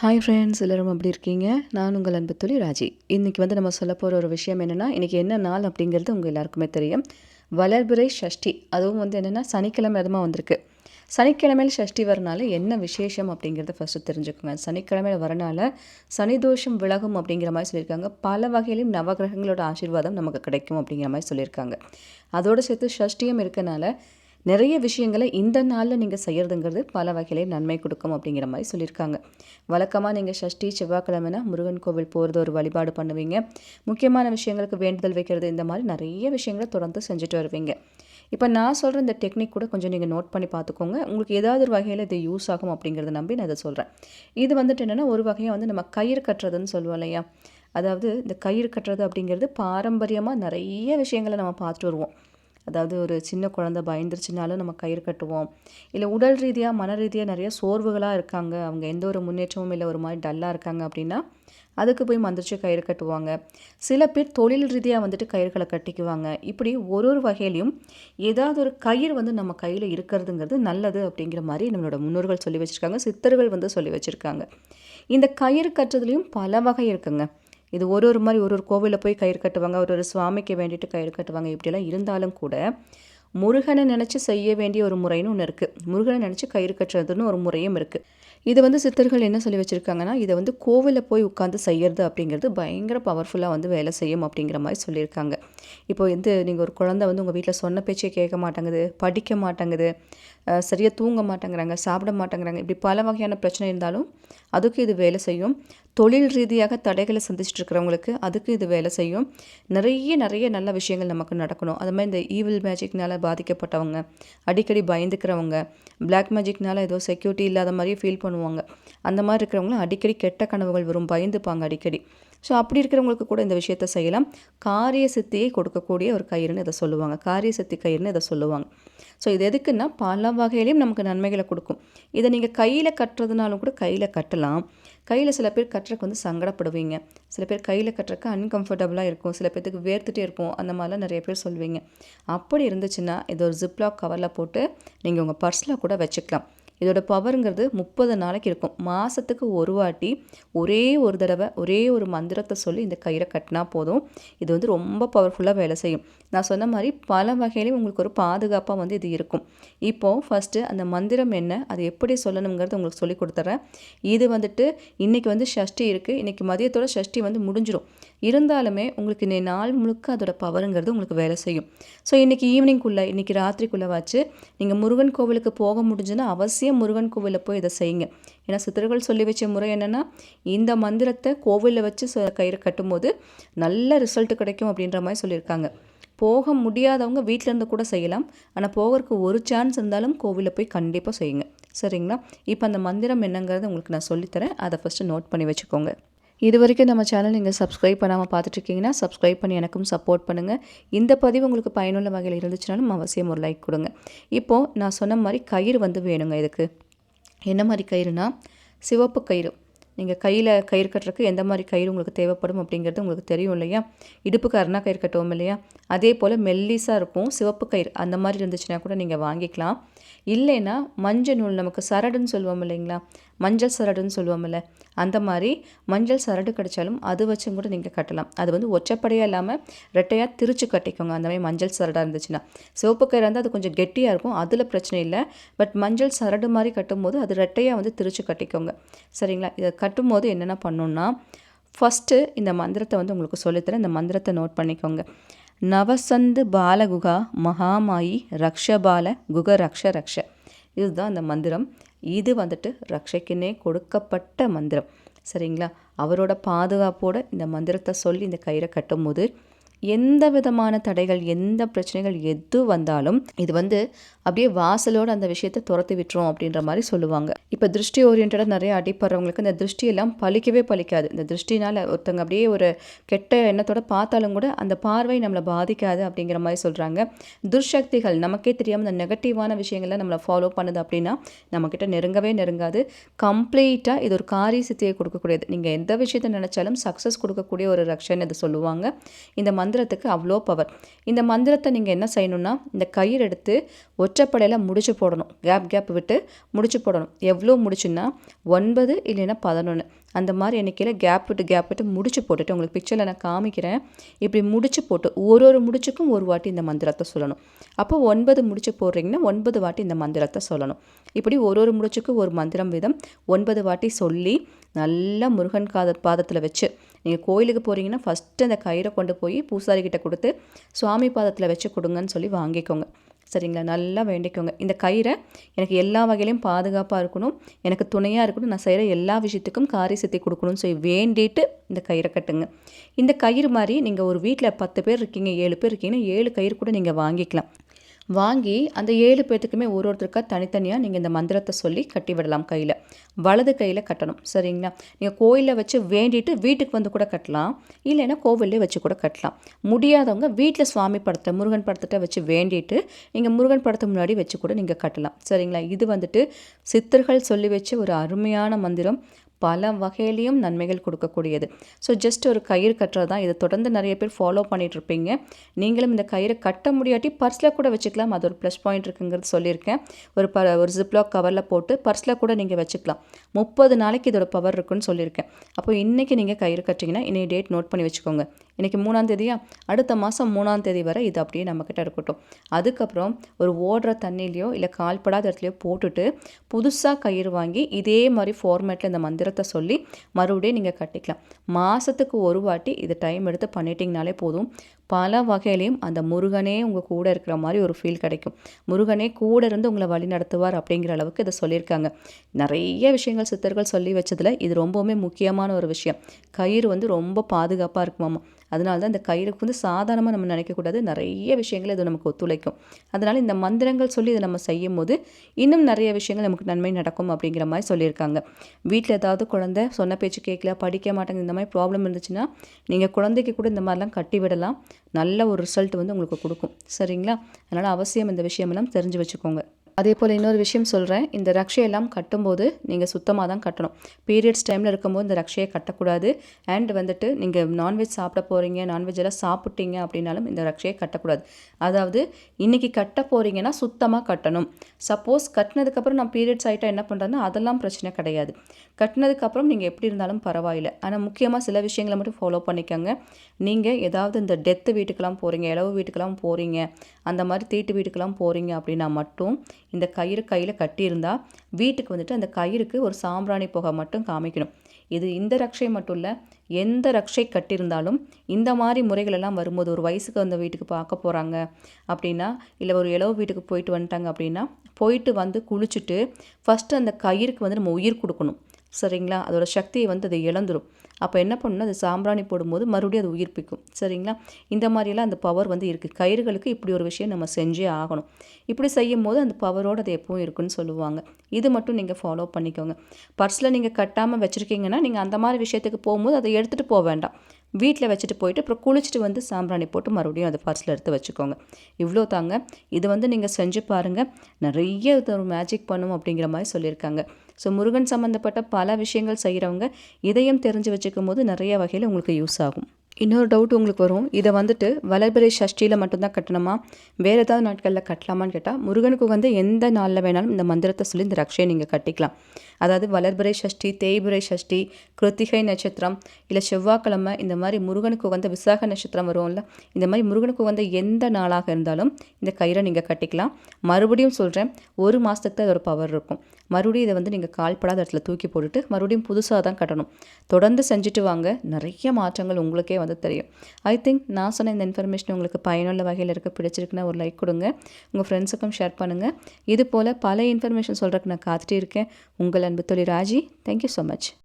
Hi friends எல்லோரும் அப்படி இருக்கீங்க? நான் உங்கள் அன்பு தொழில் ராஜி. இன்றைக்கி வந்து நம்ம சொல்ல போகிற ஒரு விஷயம் என்னென்னா இன்றைக்கி என்ன நாள் அப்படிங்கிறது உங்கள் எல்லாருக்குமே தெரியும். வளர்பிறை ஷஷ்டி. அதுவும் வந்து என்னென்னா சனிக்கிழமை விதமாக வந்திருக்கு. சனிக்கிழமையில் ஷஷ்டி வரனால என்ன விசேஷம் அப்படிங்கிறத ஃபஸ்ட்டு தெரிஞ்சுக்கோங்க. சனிக்கிழமையில் வரனால சனி தோஷம் விலகும் அப்படிங்கிற மாதிரி சொல்லியிருக்காங்க. பல வகையிலும் நவகிரகங்களோட ஆசீர்வாதம் நமக்கு கிடைக்கும் அப்படிங்கிற மாதிரி சொல்லியிருக்காங்க. அதோடு சேர்த்து ஷஷ்டியும் இருக்கனால நிறைய விஷயங்களை இந்த நாளில் நீங்கள் செய்கிறதுங்கிறது பல வகையிலே நன்மை கொடுக்கும் அப்படிங்கிற மாதிரி சொல்லியிருக்காங்க. வழக்கமாக நீங்கள் ஷஷ்டி செவ்வாய்க்கிழமைனா முருகன் கோவில் போகிறது ஒரு வழிபாடு பண்ணுவீங்க. முக்கியமான விஷயங்களுக்கு வேண்டுதல் வைக்கிறது இந்த மாதிரி நிறைய விஷயங்களை தொடர்ந்து செஞ்சுட்டு வருவீங்க. இப்போ நான் சொல்கிற இந்த டெக்னிக் கூட கொஞ்சம் நீங்கள் நோட் பண்ணி பார்த்துக்கோங்க. உங்களுக்கு ஏதாவது ஒரு வகையில் இது யூஸ் ஆகும் அப்படிங்கிறத நம்பி நான் இதை சொல்கிறேன் இது வந்துட்டு என்னென்னா ஒரு வகையாக வந்து நம்ம கயிறு கட்டுறதுன்னு சொல்லுவோம் இல்லையா? அதாவது இந்த கயிறு கட்டுறது அப்படிங்கிறது பாரம்பரியமாக நிறைய விஷயங்களை நம்ம பார்த்துட்டு வருவோம். அதாவது ஒரு சின்ன குழந்த பயந்துருச்சுனாலும் நம்ம கயிறு கட்டுவோம். இல்லை உடல் ரீதியாக மன ரீதியாக நிறைய சோர்வுகளாக இருக்காங்க. அவங்க எந்த ஒரு முன்னேற்றமும் இல்லை ஒரு மாதிரி டல்லாக இருக்காங்க அப்படின்னா அதுக்கு போய் மந்திரிச்சு கயிறு கட்டுவாங்க. சில பேர் தொழில் ரீதியாக வந்துட்டு கயிறுகளை கட்டிக்குவாங்க. இப்படி ஒரு ஒரு வகையிலையும் ஏதாவது ஒரு கயிறு வந்து நம்ம கையில் இருக்கிறதுங்கிறது நல்லது அப்படிங்கிற மாதிரி நம்மளோட முன்னோர்கள் சொல்லி வச்சுருக்காங்க. சித்தர்கள் வந்து சொல்லி வச்சுருக்காங்க. இந்த கயிறு கட்டுறதுலேயும் பல வகை இருக்குங்க. இது ஒரு ஒரு மாதிரி ஒரு ஒரு கோவிலில் போய் கயிறு கட்டுவாங்க ஒரு ஒரு சுவாமிக்கு வேண்டிட்டு கயிறு கட்டுவாங்க இப்படிலாம் இருந்தாலும் கூட முருகனை நினச்சி செய்ய வேண்டிய ஒரு முறைன்னு ஒன்று இருக்குது முருகனை நினச்சி கயிறு கட்டுறதுன்னு ஒரு முறையும் இருக்குது இது வந்து சித்தர்கள் என்ன சொல்லி வச்சுருக்காங்கன்னா இதை வந்து கோவிலில் போய் உட்காந்து செய்கிறது அப்படிங்கிறது பயங்கர பவர்ஃபுல்லாக வந்து வேலை செய்யும் அப்படிங்கிற மாதிரி சொல்லியிருக்காங்க. இப்போ வந்து நீங்கள் ஒரு குழந்தை வந்து உங்கள் வீட்டில் சொன்ன பேச்சே கேட்க மாட்டேங்குது படிக்க மாட்டேங்குது சரியாக தூங்க மாட்டேங்கிறாங்க சாப்பிட மாட்டேங்கிறாங்க இப்படி பல வகையான பிரச்சனை இருந்தாலும் அதுக்கு இது வேலை செய்யும். தொழில் ரீதியாக தடைகளை சந்திச்சுட்டு இருக்கிறவங்களுக்கு அதுக்கு இது வேலை செய்யும். நிறைய நிறைய நல்ல விஷயங்கள் நமக்கு நடக்கணும். அது மாதிரி இந்த ஈவில் மேஜிக்னால் பாதிக்கப்பட்டவங்க அடிக்கடி பயந்துக்கிறவங்க பிளாக் மேஜிக்னால் ஏதோ செக்யூரிட்டி இல்லாத மாதிரியே ஃபீல் பண்ணுவாங்க. அந்த மாதிரி இருக்கிறவங்களும் அடிக்கடி கெட்ட கனவுகள் வரும் பயந்துப்பாங்க அடிக்கடி. ஸோ அப்படி இருக்கிறவங்களுக்கு கூட இந்த விஷயத்த செய்யலாம். காரிய சித்தியை கொடுக்கக்கூடிய ஒரு கயிறுன்னு இதை சொல்லுவாங்க. காரிய சித்தி கயிறுன்னு இதை சொல்லுவாங்க. ஸோ இது எதுக்குன்னா பல வகையிலையும் நமக்கு நன்மைகளை கொடுக்கும். இதை நீங்கள் கையில் கட்டுறதுனாலும் கூட கையில் கட்டலாம். கையில் சில பேர் கட்டுறக்கு வந்து சங்கடப்படுவீங்க. சில பேர் கையில் கட்டுறக்கு அன்கம்ஃபர்டபுளாக இருக்கும். சில பேர்த்துக்கு வேர்த்துட்டே இருக்கும் அந்த மாதிரிலாம் நிறைய பேர் சொல்லுவீங்க அப்படி இருந்துச்சுன்னா இது ஒரு ஜிப்லாக் கவரில் போட்டு நீங்கள் உங்கள் பர்ஸில் கூட வச்சுக்கலாம். இதோட பவருங்கிறது முப்பது நாளைக்கு இருக்கும். மாதத்துக்கு ஒரு வாட்டி ஒரே ஒரு தடவை ஒரே ஒரு மந்திரத்தை சொல்லி இந்த கயிறை கட்டினா போதும். இது வந்து ரொம்ப பவர்ஃபுல்லாக வேலை செய்யும். நான் சொன்ன மாதிரி பல வகையிலையும் உங்களுக்கு ஒரு பாதுகாப்பாக வந்து இது இருக்கும். இப்போது ஃபஸ்ட்டு அந்த மந்திரம் என்ன அது எப்படி சொல்லணுங்கிறது உங்களுக்கு சொல்லி கொடுத்துட்றேன் இது வந்துட்டு இன்றைக்கி வந்து ஷஷ்டி இருக்குது இன்றைக்கி மதியத்தோட ஷஷ்டி வந்து முடிஞ்சிடும் இருந்தாலுமே உங்களுக்கு இன்னைக்கு நாள் முழுக்க அதோட பவருங்கிறது உங்களுக்கு வேலை செய்யும். ஸோ இன்றைக்கி ஈவினிங்குள்ளே இன்றைக்கி ராத்திரிக்குள்ளே வச்சு நீங்கள் முருகன் கோவிலுக்கு போக முடிஞ்சுன்னா அவசியம் முருகன் கோவிலில் போய் இதை செய்யுங்க. ஏன்னா சித்தர்கள் சொல்லி வச்ச முறை என்னென்னா இந்த மந்திரத்தை கோவிலில் வச்சு கயிறு கட்டும்போது நல்ல ரிசல்ட் கிடைக்கும் அப்படின்ற மாதிரி சொல்லியிருக்காங்க. போக முடியாதவங்க வீட்டிலேருந்து கூட செய்யலாம். ஆனால் போகிறதுக்கு ஒரு சான்ஸ் இருந்தாலும் கோவிலில் போய் கண்டிப்பாக செய்யுங்க. சரிங்களா? இப்போ அந்த மந்திரம் என்னங்கிறத உங்களுக்கு நான் சொல்லித்தரேன். அதை ஃபஸ்ட்டு நோட் பண்ணி வச்சுக்கோங்க. இது வரைக்கும் நம்ம சேனல் நீங்கள் சப்ஸ்கிரைப் பண்ணாமல் பார்த்துட்ருக்கீங்கன்னா சப்ஸ்கிரைப் பண்ணி எனக்கும் சப்போர்ட் பண்ணுங்கள் இந்த பதிவு உங்களுக்கு பயனுள்ள வகையில் இருந்துச்சுனாலும் அவசியம் ஒரு லைக் கொடுங்க. இப்போது நான் சொன்ன மாதிரி கயிறு வந்து வேணுங்க இதுக்கு. என்ன மாதிரி கயிறுனா? சிவப்பு கயிறு. நீங்கள் கையில் கயிறு கட்டுறதுக்கு எந்த மாதிரி கயிறு உங்களுக்கு தேவைப்படும் அப்படிங்கிறது உங்களுக்கு தெரியும் இல்லையா? இடுப்புக்கு அருணா கயிறு கட்டுவோம் இல்லையா? அதே போல் மெல்லிஸாக இருக்கும் சிவப்பு கயிறு அந்த மாதிரி இருந்துச்சுன்னா கூட நீங்கள் வாங்கிக்கலாம். இல்லைன்னா மஞ்சள் நூல் நமக்கு சரடுன்னு சொல்லுவோம் இல்லைங்களா? மஞ்சள் சரடுன்னு சொல்லுவோம்ல அந்த மாதிரி மஞ்சள் சரடு கிடைச்சாலும் அது வச்சும் கூட நீங்கள் கட்டலாம். அது வந்து ஒச்சப்படையாக இல்லாமல் ரெட்டையாக திரிச்சு கட்டிக்கோங்க. அந்த மாதிரி மஞ்சள் சரடாக இருந்துச்சுன்னா. சிவப்பு கயிறு வந்து அது கொஞ்சம் கெட்டியாக இருக்கும். அதில் பிரச்சனை இல்லை. பட் மஞ்சள் சரடு மாதிரி கட்டும்போது அது ரெட்டையாக வந்து திரிச்சு கட்டிக்கோங்க. சரிங்களா? இதை கட்டும்போது என்னென்ன பண்ணணுன்னா ஃபஸ்ட்டு இந்த மந்திரத்தை வந்து உங்களுக்கு சொல்லித்தரேன். இந்த மந்திரத்தை நோட் பண்ணிக்கோங்க. நவசந்து பாலகுகா மகாமாயி ரக்ஷபால குக ரக்ஷ ரக்ஷ இதுதான் அந்த மந்திரம். இது வந்துட்டு ரக்ஷைக்குன்னே கொடுக்கப்பட்ட மந்திரம். சரிங்களா? அவரோட பாதுகாப்போடு இந்த மந்திரத்தை சொல்லி இந்த கயிறை கட்டும்போது எந்த விதமான தடைகள் எந்த பிரச்சனைகள் எது வந்தாலும் இது வந்து அப்படியே வாசலோடு அந்த விஷயத்தை துரத்தி விட்டுரும் அப்படின்ற மாதிரி சொல்லுவாங்க. இப்போ திருஷ்டி ஓரியன்டாக நிறைய அடிப்படுறவங்களுக்கு இந்த திருஷ்டியெல்லாம் பழிக்கவே பழிக்காது. இந்த திருஷ்டினால் ஒருத்தங்க அப்படியே ஒரு கெட்ட எண்ணத்தோட பார்த்தாலும் கூட அந்த பார்வை நம்மளை பாதிக்காது அப்படிங்கிற மாதிரி சொல்கிறாங்க துர்சக்திகள் நமக்கே தெரியாமல் இந்த நெகட்டிவான விஷயங்களை நம்மளை ஃபாலோ பண்ணுது அப்படின்னா நம்மக்கிட்ட நெருங்கவே நெருங்காது. கம்ப்ளீட்டாக இது ஒரு காரிய சித்தியை கொடுக்கக்கூடியது. நீங்கள் எந்த விஷயத்தை நினச்சாலும் சக்ஸஸ் கொடுக்கக்கூடிய ஒரு ரக்ஷன் இது சொல்லுவாங்க. இந்த மந்திரத்துக்கு அவ்வளோ பவர் இந்த மந்திரத்தை நீங்கள் என்ன செய்யணும்னா இந்த கயிறு எடுத்து ஒற்றைப்படையில் முடிச்சு போடணும். கேப் கேப் விட்டு முடிச்சு போடணும். எவ்வளோ முடிச்சுன்னா ஒன்பது இல்லைன்னா பதினொன்று அந்த மாதிரி எண்ணிக்கையில் கேப் விட்டு கேப் விட்டு முடிச்சு போட்டுட்டு உங்களுக்கு பிக்சரில் நான் காமிக்கிறேன். இப்படி முடிச்சு போட்டு ஒரு ஒரு முடிச்சுக்கும் ஒரு வாட்டி இந்த மந்திரத்தை சொல்லணும். அப்போ ஒன்பது முடிச்சு போடுறீங்கன்னா ஒன்பது வாட்டி இந்த மந்திரத்தை சொல்லணும். இப்படி ஒரு ஒரு முடிச்சுக்கும் ஒரு மந்திரம் விதம் ஒன்பது வாட்டி சொல்லி நல்லா முருகன் காத பாதத்தில் வச்சு நீங்கள் கோயிலுக்கு போகிறீங்கன்னா ஃபஸ்ட்டு அந்த கயிறை கொண்டு போய் பூசாரி கிட்ட கொடுத்து சுவாமி பாதத்தில் வச்சு கொடுங்கன்னு சொல்லி வாங்கிக்கோங்க. சரிங்களா? நல்லா வேண்டிக்கோங்க. இந்த கயிறை எனக்கு எல்லா வகையிலையும் பாதுகாப்பாக இருக்கணும். எனக்கு துணையாக இருக்கணும். நான் செய்கிற எல்லா விஷயத்துக்கும் காரி சித்தி கொடுக்கணும்னு சொல்லி வேண்டிட்டு இந்த கயிறை கட்டுங்க. இந்த கயிறு மாதிரி நீங்கள் ஒரு வீட்டில் பத்து பேர் இருக்கீங்க ஏழு பேர் இருக்கீங்கன்னா ஏழு கயிறு கூட நீங்கள் வாங்கிக்கலாம். வாங்கி அந்த ஏழு பேர்த்துக்குமே ஒரு ஒருத்தருக்கா தனித்தனியாக நீங்கள் இந்த மந்திரத்தை சொல்லி கட்டி விடலாம் கையில். வலது கையில் கட்டணும். சரிங்களா? நீங்கள் கோயிலில் வச்சு வேண்டிட்டு வீட்டுக்கு வந்து கூட கட்டலாம். இல்லைன்னா கோவிலே வச்சு கூட கட்டலாம். முடியாதவங்க வீட்டில் சுவாமி படத்தை முருகன் படத்தை வச்சு வேண்டிட்டு நீங்கள் முருகன் படத்தை முன்னாடி வச்சு கூட நீங்கள் கட்டலாம். சரிங்களா? இது வந்துட்டு சித்தர்கள் சொல்லி வச்ச ஒரு அருமையான மந்திரம். பல வகையிலையும் நன்மைகள் கொடுக்கக்கூடியது. ஸோ ஜஸ்ட் ஒரு கயிறு கட்டுறது தான். இதை தொடர்ந்து நிறைய பேர் ஃபாலோ பண்ணிகிட்ருப்பீங்க நீங்களும் இந்த கயிறை கட்ட முடியாட்டி பர்ஸில் கூட வச்சுக்கலாம். அது ஒரு ப்ளஸ் பாயிண்ட் இருக்குங்கிறது சொல்லியிருக்கேன். ஒரு ப ஒரு ஜிப்லாக் கவரில் போட்டு பர்ஸில் கூட நீங்கள் வச்சுக்கலாம். முப்பது நாளைக்கு இதோட பவர் இருக்குன்னு சொல்லியிருக்கேன். அப்போ இன்றைக்கி நீங்கள் கயிறு கட்டிங்கன்னா இன்றைய டேட் நோட் பண்ணி வச்சுக்கோங்க. இன்றைக்கி மூணாம் தேதியா? அடுத்த மாதம் மூணாம் தேதி வரை இது அப்படியே நம்மக்கிட்ட இருக்கட்டும். அதுக்கப்புறம் ஒரு ஓடுற தண்ணிலையோ இல்லை கால்படாத இடத்துலையோ போட்டுட்டு புதுசாக கயிறு வாங்கி இதே மாதிரி ஃபார்மேட்டில் இந்த மந்திரத்தை சொல்லி மறுபடியும் நீங்கள் கட்டிக்கலாம். மாதத்துக்கு ஒரு வாட்டி இது டைம் எடுத்து பண்ணிட்டீங்கனாலே போதும். பல வகையிலையும் அந்த முருகனே உங்கள் கூட இருக்கிற மாதிரி ஒரு ஃபீல் கிடைக்கும். முருகனே கூட இருந்து உங்களை வழி நடத்துவார் அப்படிங்கிற அளவுக்கு இதை சொல்லியிருக்காங்க. நிறைய விஷயங்கள் சித்தர்கள் சொல்லி வச்சதில் இது ரொம்பவுமே முக்கியமான ஒரு விஷயம். கயிறு வந்து ரொம்ப பாதுகாப்பாக இருக்குமாமா அதனால தான் இந்த கயிறுக்கு வந்து சாதாரணமாக நம்ம நினைக்கக்கூடாது. நிறைய விஷயங்கள் இது நமக்கு ஒத்துழைக்கும். அதனால் இந்த மந்திரங்கள் சொல்லி இதை நம்ம செய்யும் போது இன்னும் நிறைய விஷயங்கள் நமக்கு நன்மை நடக்கும் அப்படிங்கிற மாதிரி சொல்லியிருக்காங்க. வீட்டில் ஏதாவது குழந்தை சொன்ன பேச்சு கேட்கல படிக்க மாட்டேங்குது இந்த மாதிரி ப்ராப்ளம் இருந்துச்சுன்னா நீங்கள் குழந்தைக்கு கூட இந்த மாதிரிலாம் கட்டி விடலாம். நல்ல ஒரு ரிசல்ட் வந்து உங்களுக்கு கொடுக்கும். சரிங்களா? அதனால் அவசியம் இந்த விஷயமெல்லாம் தெரிஞ்சு வச்சுக்கோங்க. அதே போல் இன்னொரு விஷயம் சொல்கிறேன் இந்த ரக்ஷையெல்லாம் கட்டும்போது நீங்கள் சுத்தமாக தான் கட்டணும். பீரியட்ஸ் டைமில் இருக்கும்போது இந்த ரக்ஷையை கட்டக்கூடாது. அண்ட் வந்துட்டு நீங்கள் நான்வெஜ் சாப்பிட போகிறீங்க நான்வெஜ் எல்லாம் சாப்பிட்டீங்க அப்படின்னாலும் இந்த ரக்ஷையை கட்டக்கூடாது. அதாவது இன்றைக்கி கட்ட போகிறீங்கன்னா சுத்தமாக கட்டணும். சப்போஸ் கட்டினதுக்கப்புறம் நான் பீரியட்ஸ் ஆகிட்டா என்ன பண்ணுறேன்னா அதெல்லாம் பிரச்சனை கிடையாது. கட்டினதுக்கப்புறம் நீங்கள் எப்படி இருந்தாலும் பரவாயில்லை. ஆனால் முக்கியமாக சில விஷயங்களை மட்டும் ஃபாலோ பண்ணிக்கோங்க. நீங்கள் ஏதாவது இந்த டெத்து வீட்டுக்கெல்லாம் போகிறீங்க இளவு வீட்டுக்கெல்லாம் போகிறீங்க அந்த மாதிரி தீட்டு வீட்டுக்கெல்லாம் போகிறீங்க அப்படின்னா மட்டும் இந்த கயிறு கையில் கட்டியிருந்தால் வீட்டுக்கு வந்துட்டு அந்த கயிறுக்கு ஒரு சாம்பிராணி புகை மட்டும் காமிக்கணும். இது இந்த ரக்ஷை மட்டும் இல்லை எந்த ரக்ஷை கட்டியிருந்தாலும் இந்த மாதிரி முறைகளெல்லாம் வரும்போது ஒரு வயசுக்கு வந்த வீட்டுக்கு பார்க்க போகிறாங்க அப்படின்னா இல்லை ஒரு இளவு வீட்டுக்கு போயிட்டு வந்துட்டாங்க அப்படின்னா போயிட்டு வந்து குளிச்சுட்டு ஃபஸ்ட்டு அந்த கயிறுக்கு வந்து நம்ம உயிர் கொடுக்கணும். சரிங்களா? அதோடய சக்தியை வந்து அது இழந்துடும் அப்போ என்ன பண்ணணும் அது சாம்பிராணி போடும்போது மறுபடியும் அது உயிர்ப்பிக்கும். சரிங்களா? இந்த மாதிரியெல்லாம் அந்த பவர் வந்து இருக்குது கயிறுகளுக்கு இப்படி ஒரு விஷயம் நம்ம செஞ்சே ஆகணும். இப்படி செய்யும் போது அந்த பவரோடு அது எப்பவும் இருக்குன்னு சொல்லுவாங்க. இது மட்டும் நீங்கள் ஃபாலோ பண்ணிக்கோங்க. பர்ஸில் நீங்கள் கட்டாமல் வச்சுருக்கீங்கன்னா நீங்கள் அந்த மாதிரி விஷயத்துக்கு போகும்போது அதை எடுத்துகிட்டு போக வேண்டாம். வீட்டில் வச்சுட்டு போயிட்டு அப்புறம் குளிச்சுட்டு வந்து சாம்பிராணி போட்டு மறுபடியும் அதை பர்ஸில் எடுத்து வச்சுக்கோங்க. இவ்வளோ தாங்க. இது வந்து நீங்கள் செஞ்சு பாருங்கள் நிறைய ஒரு மேஜிக் பண்ணும் அப்படிங்கிற மாதிரி சொல்லியிருக்காங்க. ஸோ முருகன் சம்மந்தப்பட்ட பல விஷயங்கள் செய்கிறவங்க இதையும் தெரிஞ்சு வச்சுக்கும் போது நிறைய வகையில் உங்களுக்கு யூஸ் ஆகும். இன்னொரு டவுட் உங்களுக்கு வரும். இதை வந்துட்டு வளர்பிறை சஷ்டியில் மட்டும்தான் கட்டணுமா? வேறு ஏதாவது நாட்களில் கட்டலாமான்னு கேட்டால் முருகனுக்கு வந்து எந்த நாளில் வேணாலும் இந்த மந்திரத்தை சொல்லி இந்த ரக்ஷையை நீங்கள் கட்டிக்கலாம். அதாவது வளர்பிறை சஷ்டி தேய்பிறை சஷ்டி கிருத்திகை நட்சத்திரம் இல்லை செவ்வாய்க்கிழமை இந்த மாதிரி முருகனுக்கு வந்து விசாக நட்சத்திரம் வரும்ல இந்த மாதிரி முருகனுக்கு வந்து எந்த நாளாக இருந்தாலும் இந்த கயிறை நீங்கள் கட்டிக்கலாம். மறுபடியும் சொல்கிறேன் ஒரு மாதத்துக்கு அதோட பவர் இருக்கும். மறுபடியும் இதை வந்து நீங்கள் கால்படாத இடத்துல தூக்கி போட்டுட்டு மறுபடியும் புதுசாக தான் கட்டணும். தொடர்ந்து செஞ்சுட்டு வாங்க. நிறைய மாற்றங்கள் உங்களுக்கே வந்து தெரியும். ஐ திங்க் நான் சொன்ன இந்த இன்ஃபர்மேஷன் உங்களுக்கு பயனுள்ள வகையில் இருக்க பிடிச்சிருக்குன்னா ஒரு லைக் கொடுங்க. உங்கள் ஃப்ரெண்ட்ஸுக்கும் ஷேர் பண்ணுங்கள் இது போல் பல இன்ஃபர்மேஷன் சொல்கிறதுக்கு நான் காத்துட்டே இருக்கேன். உங்கள் அன்பு தொழில் ராஜி. Thank you so much